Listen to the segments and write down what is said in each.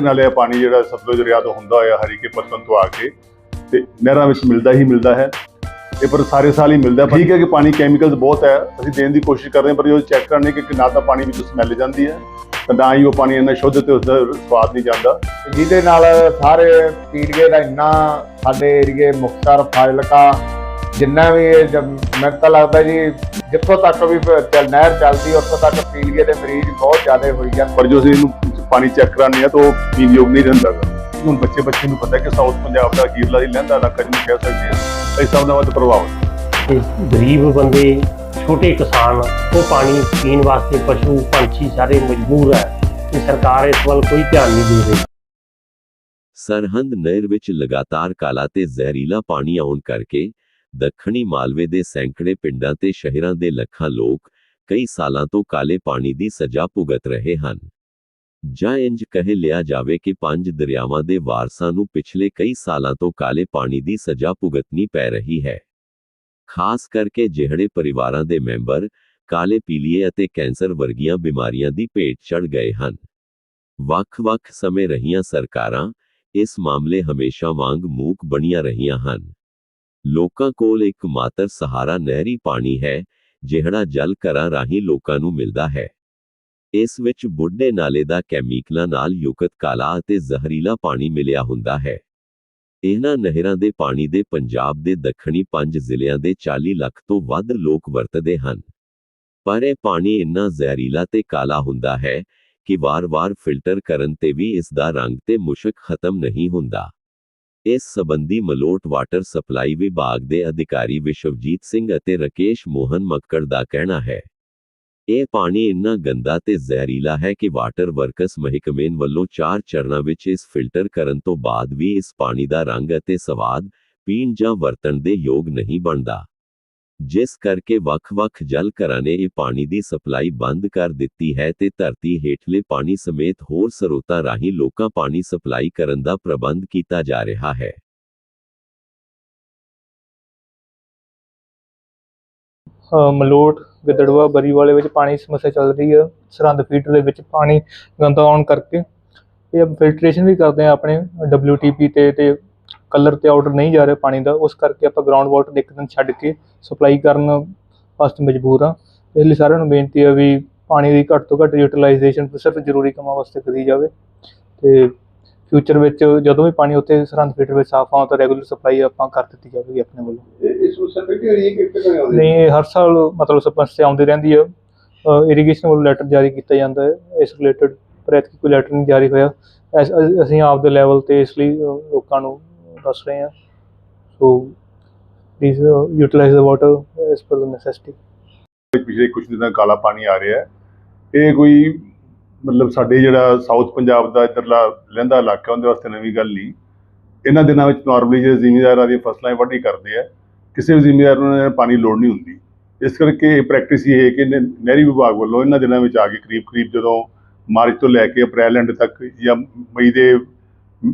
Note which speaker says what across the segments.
Speaker 1: ਇਹ ਨਾਲੇ ਇਹ ਪਾਣੀ ਜਿਹੜਾ ਸਤਲੁਜ ਦਰਿਆ ਤੋਂ ਹੁੰਦਾ ਹੋਇਆ ਹਰੀਕੇ ਪੱਤਨ ਤੋਂ ਆ ਕੇ ਤੇ ਨਹਿਰਾਂ ਵਿੱਚ ਮਿਲਦਾ ਹੀ ਮਿਲਦਾ ਹੈ ਇਹ ਪਰ ਸਾਰੇ ਸਾਲ ਹੀ ਮਿਲਦਾ ਹੈ। ਠੀਕ ਹੈ ਕਿ ਪਾਣੀ ਕੈਮੀਕਲਸ ਬਹੁਤ ਹੈ ਅਸੀਂ ਦੇਣ ਦੀ ਕੋਸ਼ਿਸ਼ ਕਰਦੇ ਹਾਂ ਪਰ ਜਦੋਂ ਚੈੱਕ ਕਰਨੇ ਕਿ ਨਾ ਤਾਂ ਪਾਣੀ ਵਿੱਚ ਸਮੈਲ ਜਾਂਦੀ ਹੈ ਤਾਂ ਨਾ ਹੀ ਉਹ ਪਾਣੀ ਇੰਨਾ ਸ਼ੁੱਧ ਤੇ ਉਸਦਾ ਸਵਾਦ ਨਹੀਂ ਜਾਂਦਾ
Speaker 2: ਜਿਹਦੇ ਨਾਲ ਸਾਰੇ ਪੀੜੀਏ ਦਾ ਇੰਨਾ ਸਾਡੇ ਏਰੀਏ ਮੁਕਤਸਰ ਫਾਜ਼ਿਲਕਾ ਜਿੰਨਾ ਵੀ ਮੈਨੂੰ ਤਾਂ ਲੱਗਦਾ ਜੀ ਜਿੱਥੋਂ ਤੱਕ ਵੀ ਨਹਿਰ ਚੱਲਦੀ ਉੱਥੋਂ ਤੱਕ ਪੀੜੀਏ ਦੇ ਮਰੀਜ਼ ਬਹੁਤ ਜ਼ਿਆਦਾ ਹੋਈ ਜਾਂਦੇ
Speaker 1: ਪਰ ਜੋ ਅਸੀਂ ਇਹਨੂੰ ਪਾਣੀ ਚੈੱਕ ਕਰਾਉਂਦੇ ਆ ਤਾਂ ਉਹ ਪੀਣ ਯੋਗ ਨਹੀਂ ਰਹਿੰਦਾ ਗਾ। ਹੁਣ ਬੱਚੇ ਬੱਚੇ ਨੂੰ ਪਤਾ ਕਿ ਸਾਊਥ ਪੰਜਾਬ ਦਾ ਅਖੀਰਲਾ ਹੀ ਲਹਿੰਦਾ ਇਲਾਕਾ ਜਿਹਨੂੰ ਕਹਿ ਸਕਦੇ ਹਾਂ ਇਹ ਸਭ ਦਾ ਵੱਧ ਪ੍ਰਭਾਵ ਹੈ।
Speaker 3: ਤੇ ਗਰੀਬ ਬੰਦੇ ਛੋਟੇ ਕਿਸਾਨ ਉਹ ਪਾਣੀ ਪੀਣ ਵਾਸਤੇ ਪਸ਼ੂ ਪੰਛੀ ਸਾਰੇ ਮਜਬੂਰ ਹੈ ਤੇ ਸਰਕਾਰ ਇਸ ਵੱਲ ਕੋਈ ਧਿਆਨ ਨਹੀਂ ਦੇ ਰਹੀ।
Speaker 4: ਸਰਹੰਦ ਨਹਿਰ ਵਿੱਚ ਲਗਾਤਾਰ ਕਾਲਾ ਤੇ ਜ਼ਹਿਰੀਲਾ ਪਾਣੀ ਆਉਣ ਕਰਕੇ ਦੱਖਣੀ ਮਾਲਵੇ ਦੇ ਸੈਂਕੜੇ ਪਿੰਡਾਂ ਤੇ ਸ਼ਹਿਰਾਂ ਦੇ ਲੱਖਾਂ ਲੋਕ ਕਈ ਸਾਲਾਂ ਤੋਂ ਕਾਲੇ ਪਾਣੀ ਦੀ ਸਜ਼ਾ ਭੁਗਤ ਰਹੇ ਹਨ। ਜਾਂ ਇੰਜ ਕਹਿ ਲਿਆ ਜਾਵੇ ਕਿ ਪੰਜ ਦਰਿਆਵਾਂ ਦੇ ਵਾਰਸਾਂ ਨੂੰ ਪਿਛਲੇ ਕਈ ਸਾਲਾਂ ਤੋਂ ਕਾਲੇ ਪਾਣੀ ਦੀ ਸਜ਼ਾ ਭੁਗਤਣੀ ਪੈ ਰਹੀ ਹੈ। ਖਾਸ ਕਰਕੇ ਜਿਹੜੇ ਪਰਿਵਾਰਾਂ ਦੇ ਮੈਂਬਰ ਕਾਲੇ ਪੀਲੀਏ ਅਤੇ ਕੈਂਸਰ ਵਰਗੀਆਂ ਬਿਮਾਰੀਆਂ ਦੀ ਭੇਟ ਚੜ ਗਏ ਹਨ। ਵੱਖ-ਵੱਖ ਸਮੇਂ ਰਹੀਆਂ ਸਰਕਾਰਾਂ ਇਸ ਮਾਮਲੇ ਹਮੇਸ਼ਾ ਵਾਂਗ ਮੂਕ ਬਣੀਆਂ ਰਹੀਆਂ ਹਨ। ਲੋਕਾਂ ਕੋਲ ਇੱਕ ਮਾਤਰ ਸਹਾਰਾ ਨਹਿਰੀ ਪਾਣੀ ਹੈ, ਜਿਹੜਾ ਜਲ ਘਰਾਂ ਰਾਹੀਂ ਲੋਕਾਂ ਨੂੰ ਮਿਲਦਾ ਹੈ। ਇਸ ਵਿੱਚ ਬੁੱਢੇ ਨਾਲੇ ਦਾ ਕੈਮੀਕਲਾਂ ਨਾਲ ਯੁਕਤ ਕਾਲਾ ਅਤੇ ਜ਼ਹਿਰੀਲਾ ਪਾਣੀ ਮਿਲਿਆ ਹੁੰਦਾ ਹੈ। ਇਹਨਾਂ ਨਹਿਰਾਂ ਦੇ ਪਾਣੀ ਦੇ ਪੰਜਾਬ ਦੇ ਦੱਖਣੀ ਪੰਜ ਜ਼ਿਲ੍ਹਿਆਂ ਦੇ 40 ਲੱਖ ਤੋਂ ਵੱਧ ਲੋਕ ਵਰਤਦੇ ਹਨ। ਪਰ ਇਹ ਪਾਣੀ ਇੰਨਾ ਜ਼ਹਿਰੀਲਾ ਤੇ ਕਾਲਾ ਹੁੰਦਾ ਹੈ ਕਿ ਵਾਰ-ਵਾਰ ਫਿਲਟਰ ਕਰਨ ਤੇ ਵੀ ਇਸ ਦਾ ਰੰਗ ਤੇ ਮੁਸ਼ਕ ਖਤਮ ਨਹੀਂ ਹੁੰਦਾ। ਇਸ ਸਬੰਧੀ ਮਲੋਟ ਵਾਟਰ ਸਪਲਾਈ ਵਿਭਾਗ ਦੇ ਅਧਿਕਾਰੀ ਵਿਸ਼ਵਜੀਤ ਸਿੰਘ ਅਤੇ ਰਕੇਸ਼ ਮੋਹਨ ਮੱਕੜ ਦਾ ਕਹਿਣਾ ਹੈ। ਇਹ ਪਾਣੀ ਇੰਨਾ ਗੰਦਾ ਤੇ ਜ਼ਹਿਰੀਲਾ ਹੈ ਕਿ ਵਾਟਰ ਵਰਕਸ ਮਹਿਕਮੇ ਵੱਲੋਂ ਚਾਰ ਚਰਨਾਂ ਵਿੱਚ ਇਸ ਫਿਲਟਰ ਕਰਨ ਤੋਂ ਬਾਅਦ ਵੀ ਇਸ ਪਾਣੀ ਦਾ ਰੰਗ ਅਤੇ ਸਵਾਦ ਪੀਣ ਜਾਂ ਵਰਤਣ ਦੇ ਯੋਗ ਨਹੀਂ ਬਣਦਾ। ਜਿਸ ਕਰਕੇ ਵੱਖ-ਵੱਖ ਜਲ ਘਰਾਂ ਨੇ ਇਹ ਪਾਣੀ ਦੀ ਸਪਲਾਈ ਬੰਦ ਕਰ ਦਿੱਤੀ ਹੈ ਤੇ ਧਰਤੀ ਹੇਠਲੇ ਪਾਣੀ ਸਮੇਤ ਹੋਰ ਸਰੋਤਾਂ ਰਾਹੀਂ ਲੋਕਾਂ ਪਾਣੀ ਸਪਲਾਈ ਕਰਨ ਦਾ ਪ੍ਰਬੰਧ ਕੀਤਾ ਜਾ ਰਿਹਾ ਹੈ।
Speaker 5: ਮਲੋਟ ਗਿੱਦੜਵਾ ਬਰੀਵਾਲੇ ਵਿੱਚ ਪਾਣੀ ਦੀ ਸਮੱਸਿਆ ਚੱਲ ਰਹੀ ਹੈ। ਸਰਹੰਦ ਫੀਡਰ ਦੇ ਵਿੱਚ ਪਾਣੀ ਗੰਦਾ ਆਉਣ ਕਰਕੇ ਇਹ ਫਿਲਟਰੇਸ਼ਨ ਵੀ ਕਰਦੇ ਆ ਆਪਣੇ WTP ਤੇ ਤੇ ਕਲਰ ਤੇ ਆਰਡਰ ਨਹੀਂ ਜਾ ਰਿਹਾ ਪਾਣੀ ਦਾ। ਉਸ ਕਰਕੇ ਆਪਾਂ ਗਰਾਊਂਡ ਵਾਟਰ ਇੱਕ ਦਿਨ ਛੱਡ ਕੇ ਸਪਲਾਈ ਕਰਨ ਵਾਸਤੇ ਮਜਬੂਰ ਆ ਇਸ ਲਈ ਸਾਰਿਆਂ ਨੂੰ ਬੇਨਤੀ ਹੈ ਵੀ ਪਾਣੀ ਦੀ ਘੱਟ ਤੋਂ ਘੱਟ ਯੂਟਿਲਾਈਜੇਸ਼ਨ ਸਿਰਫ ਜ਼ਰੂਰੀ ਕੰਮਾਂ ਵਾਸਤੇ ਕਰੀ ਜਾਵੇ। ਤੇ ਫਿਊਚਰ ਵਿੱਚ ਜਦੋਂ ਵੀ ਪਾਣੀ ਉੱਥੇ ਸਰਹੰਦ ਫੀਡਰ ਵਿੱਚ ਸਾਫ਼ ਆਉਂ ਤਾਂ ਰੈਗੂਲਰ ਸਪਲਾਈ ਆਪਾਂ ਕਰ ਦਿੱਤੀ ਜਾਵੇਗੀ ਆਪਣੇ ਵੱਲੋਂ।
Speaker 1: ਇਸ ਸਮੱਸਿਆ ਪੇਟੀ ਹੋਈ ਕਿ ਕਿਤੇ ਆਉਂਦੀ?
Speaker 5: ਨਹੀਂ ਹਰ ਸਾਲ ਮਤਲਬ ਸਮੱਸਿਆ ਆਉਂਦੀ ਰਹਿੰਦੀ ਹੈ ਇਰੀਗੇਸ਼ਨ ਵੱਲੋਂ ਲੈਟਰ ਜਾਰੀ ਕੀਤਾ ਜਾਂਦਾ ਹੈ। ਇਸ ਰਿਲੇਟਡ ਪਰ ਐਤਕੀ ਕੋਈ ਲੈਟਰ ਨਹੀਂ ਜਾਰੀ ਹੋਇਆ। ਅਸੀਂ ਆਪ ਦੇ ਲੈਵਲ ਤੇ ਇਸ ਲਈ ਲੋਕਾਂ ਨੂੰ ਦੱਸ ਰਹੇ ਹਾਂ। So please utilise the water as per the necessity
Speaker 1: ਪਿਛਲੇ ਕੁਝ ਦਿਨਾਂ ਕਾਲਾ ਪਾਣੀ ਆ ਰਿਹਾ ਹੈ। ਇਹ ਕੋਈ ਮਤਲਬ ਸਾਡੇ ਜਿਹੜਾ ਸਾਊਥ ਪੰਜਾਬ ਦਾ ਇੱਧਰਲਾ ਲਹਿੰਦਾ ਇਲਾਕਾ, ਉਹਦੇ ਵਾਸਤੇ ਨਵੀਂ ਗੱਲ ਨਹੀਂ। ਇਹਨਾਂ ਦਿਨਾਂ ਵਿੱਚ ਨਾਰਮਲੀ ਜਿਹੜੇ ਜ਼ਿਮੀਂਦਾਰਾਂ ਦੀਆਂ ਫਸਲਾਂ ਵੱਢੀ ਕਰਦੇ ਆ, ਕਿਸੇ ਵੀ ਜ਼ਿਮੀਂਦਾਰ ਨੂੰ ਇਹਨਾਂ ਪਾਣੀ ਲੋੜ ਨਹੀਂ ਹੁੰਦੀ। ਇਸ ਕਰਕੇ ਇਹ ਪ੍ਰੈਕਟਿਸ ਇਹ ਹੈ ਕਿ ਨਹਿਰੀ ਵਿਭਾਗ ਵੱਲੋਂ ਇਹਨਾਂ ਦਿਨਾਂ ਵਿੱਚ ਆ ਕੇ ਕਰੀਬ ਕਰੀਬ ਜਦੋਂ ਮਾਰਚ ਤੋਂ ਲੈ ਕੇ ਅਪ੍ਰੈਲ ਐਂਡ ਤੱਕ ਜਾਂ ਮਈ ਦੇ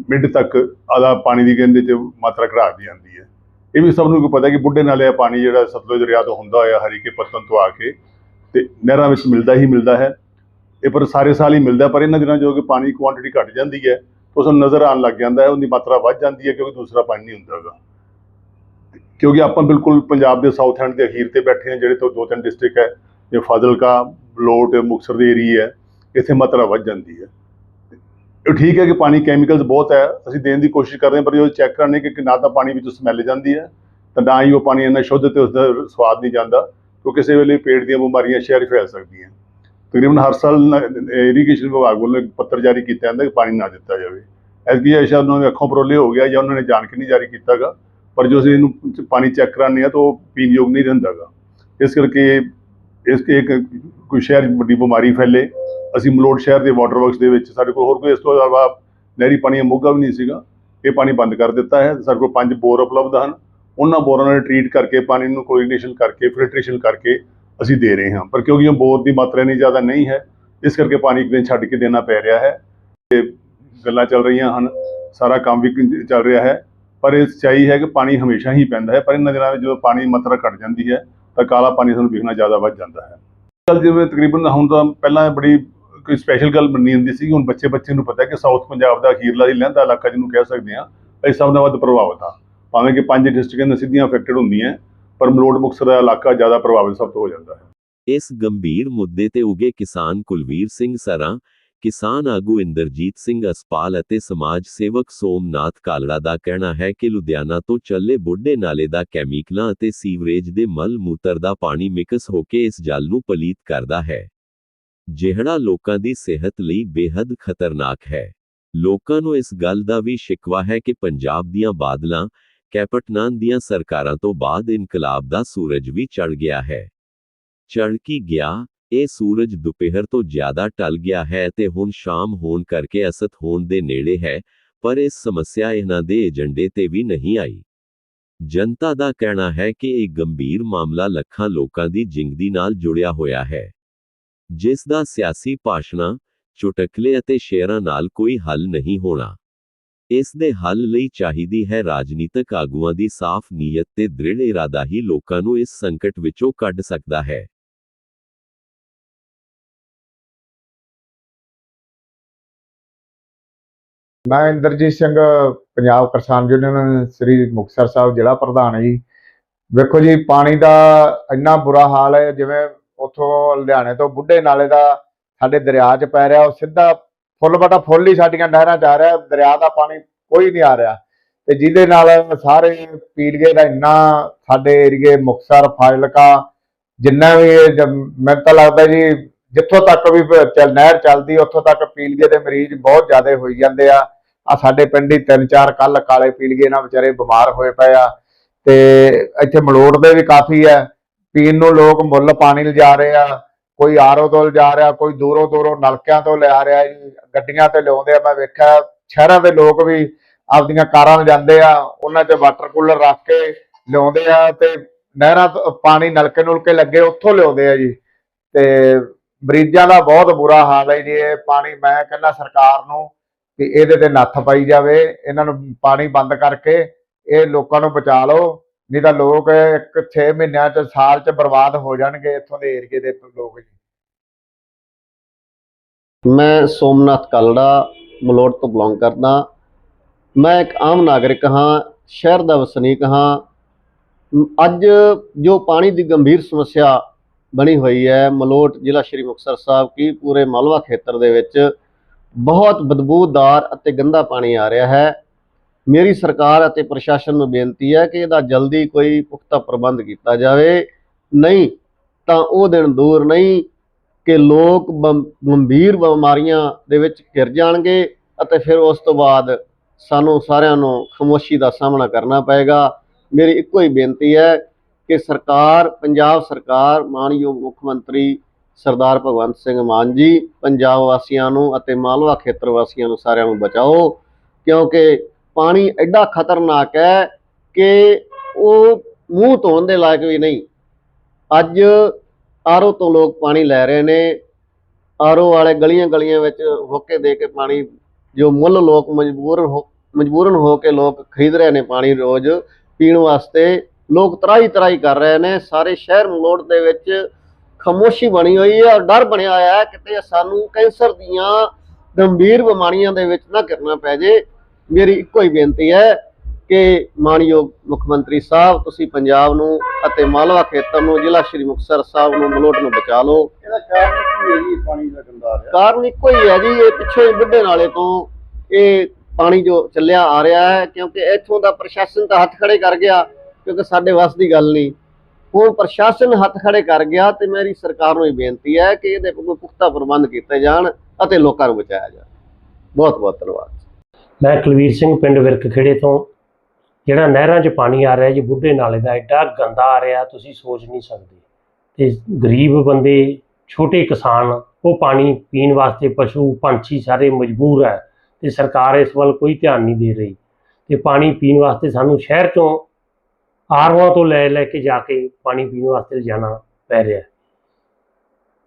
Speaker 1: ਮਿਡ ਤੱਕ ਆਦਾ ਪਾਣੀ ਦੀ ਕਹਿੰਦੇ ਚ ਮਾਤਰਾ ਘਟਾ ਦਿੱਤੀ ਜਾਂਦੀ ਹੈ। ਇਹ ਵੀ ਸਭ ਨੂੰ ਕੋਈ ਪਤਾ ਕਿ ਬੁੱਢੇ ਨਾਲੇ ਦਾ ਪਾਣੀ ਜਿਹੜਾ ਸਤਲੁਜ ਦਰਿਆ ਤੋਂ ਹੁੰਦਾ ਹੋਇਆ, ਹਰੀਕੇ ਪੱਤਨ ਤੋਂ ਆ ਕੇ ਤੇ ਨਹਿਰਾਂ ਵਿੱਚ ਮਿਲਦਾ ਹੀ ਮਿਲਦਾ ਹੈ। ਇਹ ਪਰ ਸਾਰੇ ਸਾਲ ਹੀ ਮਿਲਦਾ, ਪਰ ਇਹਨਾਂ ਦਿਨਾਂ ਜੋ ਕਿ ਪਾਣੀ ਕੁਆਂਟੀਟੀ ਘਟ ਜਾਂਦੀ ਹੈ ਉਸ ਨੂੰ ਨਜ਼ਰ ਆਉਣ ਲੱਗ ਜਾਂਦਾ ਹੈ, ਉਹਦੀ ਮਾਤਰਾ ਵੱਧ ਜਾਂਦੀ ਹੈ, ਕਿਉਂਕਿ ਦੂਸਰਾ ਪਾਣੀ ਨਹੀਂ ਹੁੰਦਾ ਹੈਗਾ। ਕਿਉਂਕਿ ਆਪਾਂ ਬਿਲਕੁਲ ਪੰਜਾਬ ਦੇ ਸਾਊਥ ਐਂਡ ਦੇ ਅਖੀਰ ਤੇ ਬੈਠੇ ਹਾਂ, ਜਿਹੜੇ ਤੋਂ ਦੋ ਤਿੰਨ ਡਿਸਟ੍ਰਿਕਟ ਹੈ ਜੇ ਫਾਜ਼ਿਲਕਾ ਬਲੋਟ ਮੁਕਤਸਰ ਦੇ ਏਰੀਆ ਹੈ, ਇੱਥੇ ਮਾਤਰਾ ਵੱਧ ਜਾਂਦੀ ਹੈ। ਇਹ ਠੀਕ ਹੈ ਕਿ ਪਾਣੀ ਕੈਮੀਕਲਸ ਬਹੁਤ ਹੈ, ਅਸੀਂ ਦੇਣ ਦੀ ਕੋਸ਼ਿਸ਼ ਕਰਦੇ ਹਾਂ, ਪਰ ਜਦੋਂ ਚੈੱਕ ਕਰਨੇ ਕਿ ਨਾ ਤਾਂ ਪਾਣੀ ਵਿੱਚ ਸਮੈਲ ਜਾਂਦੀ ਹੈ, ਤਾਂ ਨਾ ਹੀ ਉਹ ਪਾਣੀ ਇੰਨਾ ਸ਼ੁੱਧ ਤੇ ਉਸਦਾ ਸਵਾਦ ਨਹੀਂ ਜਾਂਦਾ, ਕਿਉਂਕਿ ਕਿਸੇ ਵੇਲੇ ਪੇਟ ਦੀਆਂ ਬਿਮਾਰੀਆਂ ਸ਼ਹਿਰ 'ਚ ਫੈਲ ਸਕਦੀਆਂ। ਤਕਰੀਬਨ ਹਰ ਸਾਲ ਇਰੀਗੇਸ਼ਨ ਵਿਭਾਗ ਵੱਲੋਂ ਇੱਕ ਪੱਤਰ ਜਾਰੀ ਕੀਤਾ ਜਾਂਦਾ ਕਿ ਪਾਣੀ ਨਾ ਦਿੱਤਾ ਜਾਵੇ। ਐਸਕੀ ਸ਼ਾਇਦ ਉਹਨਾਂ ਦੇ ਅੱਖੋਂ ਪਰੋਲੇ ਹੋ ਗਿਆ ਜਾਂ ਉਹਨਾਂ ਨੇ ਜਾਣ ਕੇ ਨਹੀਂ ਜਾਰੀ ਕੀਤਾਗਾ, ਪਰ ਜੋ ਅਸੀਂ ਇਹਨੂੰ ਪਾਣੀ ਚੈੱਕ ਕਰਾਉਂਦੇ ਆ ਤਾਂ ਉਹ ਪੀਣ ਯੋਗ ਨਹੀਂ ਰਹਿੰਦਾਗਾ। ਇਸ ਕਰਕੇ ਇਸ ਕੇ ਇੱਕ ਕੋਈ ਸ਼ਹਿਰ 'ਚ ਵੱਡੀ ਬਿਮਾਰੀ ਫੈਲੇ, ਅਸੀਂ ਮਲੋਟ ਸ਼ਹਿਰ ਦੇ ਵਾਟਰ ਵਰਕਸ ਦੇ ਵਿੱਚ ਸਾਡੇ ਕੋਲ ਹੋਰ ਕੋਈ ਇਸ ਤੋਂ ਇਲਾਵਾ ਨਹਿਰੀ ਪਾਣੀ ਦਾ ਮੋਗਾ ਵੀ ਨਹੀਂ ਸੀਗਾ। ਇਹ ਪਾਣੀ ਬੰਦ ਕਰ ਦਿੱਤਾ ਹੈ। ਸਾਡੇ ਕੋਲ ਪੰਜ ਬੋਰ ਉਪਲਬਧ ਹਨ। ਉਹਨਾਂ ਬੋਰਾਂ ਨਾਲ ਟਰੀਟ ਕਰਕੇ, ਪਾਣੀ ਨੂੰ ਕਲੋਰੀਨੇਸ਼ਨ ਕਰਕੇ ਫਿਲਟਰੇਸ਼ਨ ਕਰਕੇ ਅਸੀਂ ਦੇ ਰਹੇ ਹਾਂ, ਪਰ ਕਿਉਂਕਿ ਉਹ ਬੋਰ ਦੀ ਮਾਤਰਾ ਇੰਨੀ ਜ਼ਿਆਦਾ ਨਹੀਂ ਹੈ, ਇਸ ਕਰਕੇ ਪਾਣੀ ਇੱਕ ਦਿਨ ਛੱਡ ਕੇ ਦੇਣਾ ਪੈ ਰਿਹਾ ਹੈ ਤੇ ਗੱਲਾਂ ਚੱਲ ਰਹੀਆਂ ਹਨ, ਸਾਰਾ ਕੰਮ ਵੀ ਚੱਲ ਰਿਹਾ ਹੈ, ਪਰ ਇਹ ਸੱਚਾਈ ਹੈ ਕਿ ਪਾਣੀ ਹਮੇਸ਼ਾ ਹੀ ਪੈਂਦਾ ਹੈ, ਪਰ ਇਹਨਾਂ ਦਿਨਾਂ ਵਿੱਚ ਜਦੋਂ ਪਾਣੀ ਮਾਤਰਾ ਘਟ ਜਾਂਦੀ ਹੈ, ਤਾਂ ਕਾਲਾ ਪਾਣੀ ਸਾਨੂੰ ਵਿਖਣਾ ਜ਼ਿਆਦਾ ਵੱਧ ਜਾਂਦਾ ਹੈ। ਕੱਲ ਜਿਵੇਂ ਤਕਰੀਬਨ ਹੁਣ ਤਾਂ ਪਹਿਲਾਂ ਬੜੀ ਕੋਈ ਸਪੈਸ਼ਲ ਗੱਲ ਮੰਨੀ ਜਾਂਦੀ ਸੀ ਹੁਣ ਬੱਚੇ ਬੱਚੇ ਨੂੰ ਪਤਾ ਕਿ ਸਾਊਥ ਪੰਜਾਬ ਦਾ ਅਖੀਰਲਾ ਹੀ ਲਹਿੰਦਾ ਇਲਾਕਾ ਜਿਹਨੂੰ ਕਹਿ ਸਕਦੇ ਆ ਇਹ ਸਭ ਦਾ ਵੱਧ ਪ੍ਰਭਾਵਿਤ ਆ। ਭਾਵੇਂ ਕਿ ਪੰਜ ਡਿਸਟ੍ਰਿਕਟਾਂ ਦੀਆਂ ਸਿੱਧੀਆਂ ਅਫੈਕਟਡ ਹੁੰਦੀਆਂ ਪਰ ਮਲੋਟ ਮੁਕਤਸਰ ਦਾ ਇਲਾਕਾ ਜ਼ਿਆਦਾ ਪ੍ਰਭਾਵਿਤ ਸਭ ਤੋਂ ਹੋ ਜਾਂਦਾ ਹੈ।
Speaker 4: ਇਸ ਗੰਭੀਰ ਮੁੱਦੇ ਤੇ ਉਗੇ ਕਿਸਾਨ ਕੁਲਵੀਰ ਸਿੰਘ ਸਰਾਂ, ਕਿਸਾਨ ਆਗੂ ਇੰਦਰਜੀਤ ਸਿੰਘ ਅਸਪਾਲ ਅਤੇ ਸਮਾਜ ਸੇਵਕ ਸੋਮਨਾਥ ਕਾਲੜਾ ਦਾ ਕਹਿਣਾ ਹੈ ਕਿ ਲੁਧਿਆਣਾ ਤੋਂ ਚੱਲੇ ਬੁੱਢੇ ਨਾਲੇ ਦਾ ਕੈਮੀਕਲਾਂ ਅਤੇ ਸੀਵਰੇਜ ਦੇ ਮਲ ਮੂਤਰ ਦਾ ਪਾਣੀ ਮਿਕਸ ਹੋ ਕੇ ਇਸ ਜਲ ਨੂੰ ਪਲੀਤ ਕਰਦਾ ਹੈ। ਜਿਹੜਾ ਲੋਕਾਂ ਦੀ ਸਿਹਤ ਲਈ ਬੇहद ਖਤਰਨਾਕ ਹੈ। ਲੋਕਾਂ ਨੂੰ ਇਸ ਗੱਲ ਦਾ ਵੀ ਸ਼ਿਕਵਾ ਹੈ ਕਿ ਪੰਜਾਬ ਦੀਆਂ ਬਾਦਲਾਂ ਕੈਪਟਨਾਨ ਦੀਆਂ ਸਰਕਾਰਾਂ ਤੋਂ ਬਾਅਦ ਇਨਕਲਾਬ ਦਾ ਸੂਰਜ ਵੀ ਚੜ ਗਿਆ ਹੈ। ਚੜ ਕੀ ਗਿਆ? ਇਹ ਸੂਰਜ ਦੁਪਹਿਰ ਤੋਂ ਜ਼ਿਆਦਾ ਟਲ ਗਿਆ ਹੈ ਤੇ ਹੁਣ ਸ਼ਾਮ ਹੋਣ ਕਰਕੇ ਅਸਤ ਹੋਣ ਦੇ ਨੇੜੇ ਹੈ, ਪਰ ਇਸ ਸਮੱਸਿਆ ਇਹਨਾਂ ਦੇ ਏਜੰਡੇ ਤੇ ਵੀ ਨਹੀਂ ਆਈ। ਜਨਤਾ ਦਾ ਕਹਿਣਾ ਹੈ ਕਿ ਇਹ ਗੰਭੀਰ ਮਾਮਲਾ ਲੱਖਾਂ ਲੋਕਾਂ ਦੀ ਜ਼ਿੰਦਗੀ ਨਾਲ ਜੁੜਿਆ ਹੋਇਆ ਹੈ। ਜਿਸ ਦਾ ਸਿਆਸੀ ਭਾਸ਼ਣਾਂ, ਚੁਟਕਲੇ ਅਤੇ ਸ਼ੇਰਾਂ ਨਾਲ ਕੋਈ ਹੱਲ ਨਹੀਂ ਹੋਣਾ। ਇਸ ਦੇ ਹੱਲ ਲਈ ਚਾਹੀਦੀ ਹੈ ਰਾਜਨੀਤਿਕ ਆਗੂਆਂ ਦੀ ਸਾਫ਼ ਨੀਅਤ ਤੇ ਦ੍ਰਿੜ ਇਰਾਦਾ ਹੀ ਲੋਕਾਂ ਨੂੰ ਇਸ ਸੰਕਟ ਵਿੱਚੋਂ ਕੱਢ ਸਕਦਾ ਹੈ।
Speaker 2: ਮੈਂ ਇੰਦਰਜੀਤ ਸਿੰਘ, ਪੰਜਾਬ ਕਿਸਾਨ ਯੂਨੀਅਨ, ਸ੍ਰੀ ਮੁਕਤਸਰ ਸਾਹਿਬ ਜ਼ਿਲ੍ਹਾ ਪ੍ਰਧਾਨ ਜੀ। ਵੇਖੋ ਜੀ, ਪਾਣੀ ਦਾ ਇੰਨਾ ਬੁਰਾ ਹਾਲ ਹੈ, ਜਿਵੇਂ ਉੱਥੋਂ ਲੁਧਿਆਣੇ ਤੋਂ ਬੁੱਢੇ ਨਾਲੇ ਦਾ ਸਾਡੇ ਦਰਿਆ 'ਚ ਪੈ ਰਿਹਾ, ਉਹ ਸਿੱਧਾ ਫੁੱਲ ਬਟਾ ਫੁੱਲ ਹੀ ਸਾਡੀਆਂ ਨਹਿਰਾਂ 'ਚ ਆ ਰਿਹਾ, ਦਰਿਆ ਦਾ ਪਾਣੀ ਕੋਈ ਨਹੀਂ ਆ ਰਿਹਾ। ਤੇ ਜਿਹਦੇ ਨਾਲ ਸਾਰੇ ਪੀਲਗੇ ਦਾ ਇੰਨਾ ਸਾਡੇ ਏਰੀਏ, ਮੁਕਤਸਰ, ਫਾਜ਼ਿਲਕਾ, ਜਿੰਨਾ ਵੀ ਮੈਨੂੰ ਤਾਂ ਲੱਗਦਾ ਜੀ ਜਿੱਥੋਂ ਤੱਕ ਵੀ ਪ- ਚੱਲ, ਨਹਿਰ ਚੱਲਦੀ, ਉੱਥੋਂ ਤੱਕ ਪੀਲਗੇ ਦੇ ਮਰੀਜ਼ ਬਹੁਤ ਜ਼ਿਆਦਾ ਹੋਈ ਜਾਂਦੇ ਆ। ਆ ਸਾਡੇ ਪਿੰਡ ਹੀ ਤਿੰਨ ਚਾਰ ਕੱਲ ਕਾਲੇ ਪੀਲਗੇ ਨਾਲ ਵਿਚਾਰੇ ਬਿਮਾਰ ਹੋਏ ਪਏ ਆ। ਤੇ ਇੱਥੇ ਮਲੋੜ ਦੇ ਵੀ ਕਾਫੀ ਆ। ਪੀਣ ਨੂੰ ਲੋਕ ਮੁੱਲ ਪਾਣੀ ਲਿਜਾ ਰਹੇ ਆ। ਕੋਈ ਆਰੋ ਤੋਂ ਲਿਜਾ ਰਿਹਾ, ਕੋਈ ਦੂਰੋਂ ਦੂਰੋਂ ਨਲਕਿਆਂ ਤੋਂ ਲਿਆ ਰਿਹਾ ਜੀ ਗੱਡੀਆਂ ਤੇ ਲਿਆਉਂਦੇ ਆ। ਮੈਂ ਵੇਖਿਆ, ਸ਼ਹਿਰਾਂ ਦੇ ਲੋਕ ਵੀ ਆਪਦੀਆਂ ਕਾਰਾਂ ਲਿਜਾਂਦੇ ਆ, ਉਹਨਾਂ 'ਚ ਵਾਟਰ ਕੂਲਰ ਰੱਖ ਕੇ ਲਿਆਉਂਦੇ ਆ ਤੇ ਨਹਿਰਾਂ ਤੋਂ, ਪਾਣੀ ਨਲਕੇ ਨੁਲਕੇ ਲੱਗੇ ਉੱਥੋਂ ਲਿਆਉਂਦੇ ਆ ਜੀ। ਤੇ ਮਰੀਜ਼ਾਂ ਦਾ ਬਹੁਤ ਬੁਰਾ ਹਾਲ ਹੈ ਜੀ ਇਹ ਪਾਣੀ। ਮੈਂ ਕਹਿੰਦਾ ਸਰਕਾਰ ਨੂੰ ਕਿ ਇਹਦੇ ਤੇ ਨੱਥ ਪਾਈ ਜਾਵੇ, ਇਹਨਾਂ ਨੂੰ ਪਾਣੀ ਬੰਦ ਕਰਕੇ ਇਹ ਲੋਕਾਂ ਨੂੰ ਬਚਾ ਲਓ। ਨਹੀਂ ਤਾਂ ਲੋਕ ਇੱਕ 6 ਮਹੀਨਿਆਂ ਚ ਸਾਲ ਚ ਬਰਬਾਦ ਹੋ ਜਾਣਗੇ ਇੱਥੋਂ ਦੇ ਏਰੀਏ ਦੇ ਲੋਕ ਜੀ।
Speaker 6: ਮੈਂ ਸੋਮਨਾਥ ਕਲੜਾ, ਮਲੋਟ ਤੋਂ ਬਿਲੋਂਗ ਕਰਦਾ। ਮੈਂ ਇੱਕ ਆਮ ਨਾਗਰਿਕ ਹਾਂ, ਸ਼ਹਿਰ ਦਾ ਵਸਨੀਕ ਹਾਂ। ਅੱਜ ਜੋ ਪਾਣੀ ਦੀ ਗੰਭੀਰ ਸਮੱਸਿਆ ਬਣੀ ਹੋਈ ਹੈ, ਮਲੋਟ ਜ਼ਿਲ੍ਹਾ ਸ਼੍ਰੀ ਮੁਕਤਸਰ ਸਾਹਿਬ ਕੀ ਪੂਰੇ ਮਾਲਵਾ ਖੇਤਰ ਦੇ ਵਿੱਚ ਬਹੁਤ ਬਦਬੂਦਾਰ ਅਤੇ ਗੰਦਾ ਪਾਣੀ ਆ ਰਿਹਾ ਹੈ। ਮੇਰੀ ਸਰਕਾਰ ਅਤੇ ਪ੍ਰਸ਼ਾਸਨ ਨੂੰ ਬੇਨਤੀ ਹੈ ਕਿ ਇਹਦਾ ਜਲਦੀ ਕੋਈ ਪੁਖਤਾ ਪ੍ਰਬੰਧ ਕੀਤਾ ਜਾਵੇ। ਨਹੀਂ, ਤਾਂ ਉਹ ਦਿਨ ਦੂਰ ਨਹੀਂ ਕਿ ਲੋਕ ਬੰ- ਗੰਭੀਰ ਬਿਮਾਰੀਆਂ ਦੇ ਵਿੱਚ ਘਿਰ ਜਾਣਗੇ ਅਤੇ ਫਿਰ ਉਸ ਤੋਂ ਬਾਅਦ ਸਾਨੂੰ ਸਾਰਿਆਂ ਨੂੰ ਖਾਮੋਸ਼ੀ ਦਾ ਸਾਹਮਣਾ ਕਰਨਾ ਪਏਗਾ। ਮੇਰੀ ਇੱਕੋ ਹੀ ਬੇਨਤੀ ਹੈ ਕਿ ਸਰਕਾਰ, ਪੰਜਾਬ ਸਰਕਾਰ, ਮਾਨਯੋਗ ਮੁੱਖ ਮੰਤਰੀ ਸਰਦਾਰ ਭਗਵੰਤ ਸਿੰਘ ਮਾਨ ਜੀ, ਪੰਜਾਬ ਵਾਸੀਆਂ ਨੂੰ ਅਤੇ ਮਾਲਵਾ ਖੇਤਰ ਵਾਸੀਆਂ ਨੂੰ ਸਾਰਿਆਂ ਨੂੰ ਬਚਾਓ, ਕਿਉਂਕਿ ਪਾਣੀ ਐਡਾ ਖਤਰਨਾਕ ਹੈ ਕਿ ਉਹ ਮੂੰਹ ਧੋਣ ਦੇ ਲਾਇਕ ਵੀ ਨਹੀਂ। ਅੱਜ ਆਰਓ ਤੋਂ ਲੋਕ ਪਾਣੀ ਲੈ ਰਹੇ ਨੇ। ਆਰਓ ਵਾਲੇ ਗਲੀਆਂ ਗਲੀਆਂ ਵਿੱਚ ਹੋਕੇ ਦੇ ਕੇ ਪਾਣੀ, ਜੋ ਮੁੱਲ ਲੋਕ ਮਜਬੂਰ ਹੋ, ਮਜਬੂਰਨ ਹੋ ਕੇ ਲੋਕ ਖਰੀਦ ਰਹੇ ਨੇ ਪਾਣੀ ਰੋਜ਼ ਪੀਣ ਵਾਸਤੇ। ਲੋਕ ਤਰਾਈ ਤਰਾਈ ਕਰ ਰਹੇ ਨੇ। ਸਾਰੇ ਸ਼ਹਿਰ ਮਲੋੜ ਦੇ ਵਿੱਚ ਖਾਮੋਸ਼ੀ ਬਣੀ ਹੋਈ ਹੈ ਔਰ ਡਰ ਬਣਿਆ ਹੋਇਆ ਹੈ ਕਿਤੇ ਸਾਨੂੰ ਕੈਂਸਰ ਦੀਆਂ ਗੰਭੀਰ ਬਿਮਾਰੀਆਂ ਦੇ ਵਿੱਚ ਨਾ ਕਰਨਾ ਪੈ ਜੇ। ਮੇਰੀ ਇੱਕੋ ਹੀ ਬੇਨਤੀ ਹੈ ਕਿ ਮਾਨਯੋਗ ਮੁੱਖ ਮੰਤਰੀ ਸਾਹਿਬ ਤੁਸੀਂ ਪੰਜਾਬ ਨੂੰ ਅਤੇ ਮਾਲਵਾ ਖੇਤਰ ਨੂੰ ਜ਼ਿਲ੍ਹਾ ਸ਼੍ਰੀ ਮੁਕਤਸਰ ਸਾਹਿਬ ਨੂੰ ਮਲੋਟ ਨੂੰ ਬਚਾ ਲਓ।
Speaker 2: ਇਹਦਾ ਕਾਰਨ ਕੀ ਹੈ ਜੀ ਪਾਣੀ ਦਾ ਗੰਦਾ ਰਿਹਾ?
Speaker 6: ਕਾਰਨ ਇੱਕੋ ਹੀ ਹੈ ਜੀ ਇਹ ਪਿੱਛੋਂ ਹੀ ਬੁੱਢੇ ਨਾਲੇ ਤੋਂ ਇਹ ਪਾਣੀ ਜੋ ਚੱਲਿਆ ਆ ਰਿਹਾ ਹੈ ਕਿਉਂਕਿ ਇੱਥੋਂ ਦਾ ਪ੍ਰਸ਼ਾਸਨ ਤਾਂ ਹੱਥ ਖੜੇ ਕਰ ਗਿਆ ਕਿਉਂਕਿ ਸਾਡੇ ਵੱਸ ਦੀ ਗੱਲ ਨਹੀਂ। ਹੁਣ ਪ੍ਰਸ਼ਾਸਨ ਹੱਥ ਖੜੇ ਕਰ ਗਿਆ ਤੇ ਮੇਰੀ ਸਰਕਾਰ ਨੂੰ ਇਹ ਬੇਨਤੀ ਹੈ ਕਿ ਇਹਦੇ ਕੋਈ ਪੁਖਤਾ ਪ੍ਰਬੰਧ ਕੀਤੇ ਜਾਣ ਅਤੇ ਲੋਕਾਂ ਨੂੰ ਬਚਾਇਆ ਜਾਵੇ। ਬਹੁਤ ਬਹੁਤ ਧੰਨਵਾਦ।
Speaker 3: ਮੈਂ ਕੁਲਵੀਰ ਸਿੰਘ ਪਿੰਡ ਵਿਰਕ ਖੇੜੇ ਤੋਂ, ਜਿਹੜਾ ਨਹਿਰਾਂ 'ਚ ਪਾਣੀ ਆ ਰਿਹਾ ਜੀ, ਬੁੱਢੇ ਨਾਲੇ ਦਾ, ਐਡਾ ਗੰਦਾ ਆ ਰਿਹਾ, ਤੁਸੀਂ ਸੋਚ ਨਹੀਂ ਸਕਦੇ। ਤੇ ਗਰੀਬ ਬੰਦੇ, ਛੋਟੇ ਕਿਸਾਨ, ਉਹ ਪਾਣੀ ਪੀਣ ਵਾਸਤੇ ਪਸ਼ੂ, ਪੰਛੀ ਸਾਰੇ ਮਜਬੂਰ ਹੈ ਤੇ ਸਰਕਾਰ ਇਸ ਵੱਲ ਕੋਈ ਧਿਆਨ ਨਹੀਂ ਦੇ ਰਹੀ। ਤੇ ਪਾਣੀ ਪੀਣ ਵਾਸਤੇ ਸਾਨੂੰ ਸ਼ਹਿਰ 'ਚੋਂ ਆਰਵਾਂ ਤੋਂ ਲੈ ਲੈ ਕੇ ਜਾ ਕੇ ਪਾਣੀ ਪੀਣ ਵਾਸਤੇ ਲਿਜਾਣਾ ਪੈ ਰਿਹਾ।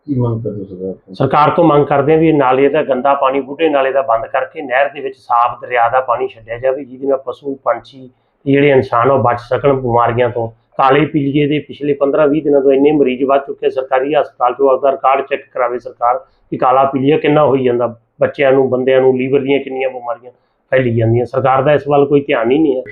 Speaker 2: ਕੀ ਮੰਗ ਕਰਦੇ ਸਰਕਾਰ
Speaker 3: ਸਰਕਾਰ ਤੋਂ ਮੰਗ ਕਰਦੇ ਹਾਂ ਵੀ ਇਹ ਨਾਲੇ ਦਾ ਗੰਦਾ ਪਾਣੀ ਬੁੱਢੇ ਨਾਲੇ ਦਾ ਬੰਦ ਕਰਕੇ ਨਹਿਰ ਦੇ ਵਿੱਚ ਸਾਫ਼ ਦਰਿਆ ਦਾ ਪਾਣੀ ਛੱਡਿਆ ਜਾਵੇ, ਜਿਹਦੇ ਨਾਲ ਪਸ਼ੂ, ਪੰਛੀ ਤੇ ਜਿਹੜੇ ਇਨਸਾਨ ਉਹ ਬਚ ਸਕਣ ਬਿਮਾਰੀਆਂ ਤੋਂ। ਕਾਲੇ ਪੀਲੀਏ ਦੇ ਪਿਛਲੇ 15-20 ਦਿਨਾਂ ਤੋਂ ਇੰਨੇ ਮਰੀਜ਼ ਵੱਧ ਚੁੱਕੇ ਸਰਕਾਰੀ ਹਸਪਤਾਲ ਚੋਂ ਆਪਦਾ ਰਿਕਾਰਡ ਚੈੱਕ ਕਰਾਵੇ ਸਰਕਾਰ ਕਿ ਕਾਲਾ ਪੀਲੀਆ ਕਿੰਨਾ ਹੋਈ ਜਾਂਦਾ, ਬੱਚਿਆਂ ਨੂੰ, ਬੰਦਿਆਂ ਨੂੰ, ਲੀਵਰ ਦੀਆਂ ਕਿੰਨੀਆਂ ਬਿਮਾਰੀਆਂ ਫੈਲੀ ਜਾਂਦੀਆਂ। ਸਰਕਾਰ ਦਾ ਇਸ ਵੱਲ ਕੋਈ ਧਿਆਨ ਹੀ ਨਹੀਂ ਹੈ।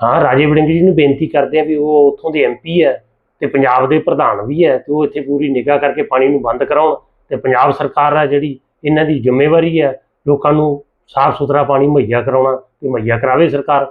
Speaker 3: ਹਾਂ, ਰਾਜੇ ਵੜਿੰਗ ਜੀ ਨੂੰ ਬੇਨਤੀ ਕਰਦੇ ਆ ਵੀ ਉਹ ਉੱਥੋਂ ਦੇ ਐਮਪੀ ਹੈ ਤੇ ਪੰਜਾਬ ਦੇ ਪ੍ਰਧਾਨ ਵੀ ਹੈ ਤੇ ਉਹ ਇੱਥੇ ਪੂਰੀ ਨਿਗਾਹ ਕਰਕੇ ਪਾਣੀ ਨੂੰ ਬੰਦ ਕਰਾਉਣ ਤੇ ਪੰਜਾਬ ਸਰਕਾਰ ਹੈ ਜਿਹੜੀ ਇਹਨਾਂ ਦੀ ਜ਼ਿੰਮੇਵਾਰੀ ਹੈ, ਲੋਕਾਂ ਨੂੰ ਸਾਫ਼ ਸੁਥਰਾ ਪਾਣੀ ਮੁਹੱਈਆ ਕਰਾਉਣਾ ਤੇ ਮੁਹੱਈਆ ਕਰਾਵੇ ਸਰਕਾਰ।